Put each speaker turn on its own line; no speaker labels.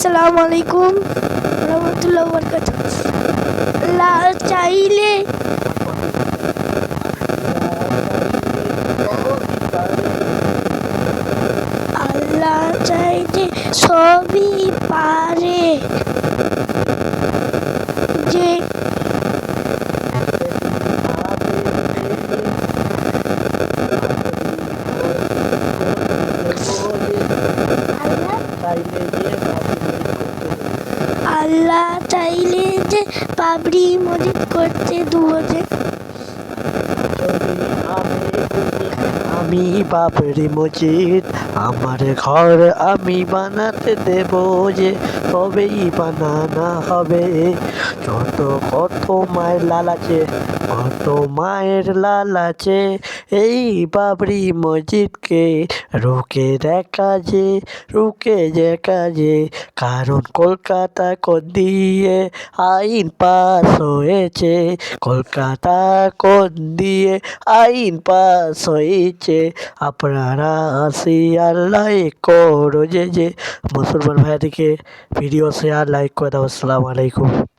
আসসালামু আলাইকুম রহমতুল্লাহ বরকাত আল্লাহ চাইলে আল্লাহ চাইলে সবই পারে যে আল্লাহ চাইলে যে পাবড়ি মজিদ করতে দুবতে
আমি বাবরি মসজিদ আমার ঘর আমি বানাতে দেব যে তবেই বানানা হবে। যত কত মায়ের লাল আছে কত মায়ের লাল আছে, এই বাবরি মসজিদকে রুকে দেখা যে রুকে দেখা যে, কারণ কলকাতা কোন দিয়ে আইন পাস হয়েছে, কলকাতা কোন দিয়ে আইন পাস হয়েছে, আপনারা শেয়ার লাইক করো যে যে, মুসলমান ভাইয়াদিকে ভিডিও শেয়ার লাইক করে দাও, আসসালামু আলাইকুম।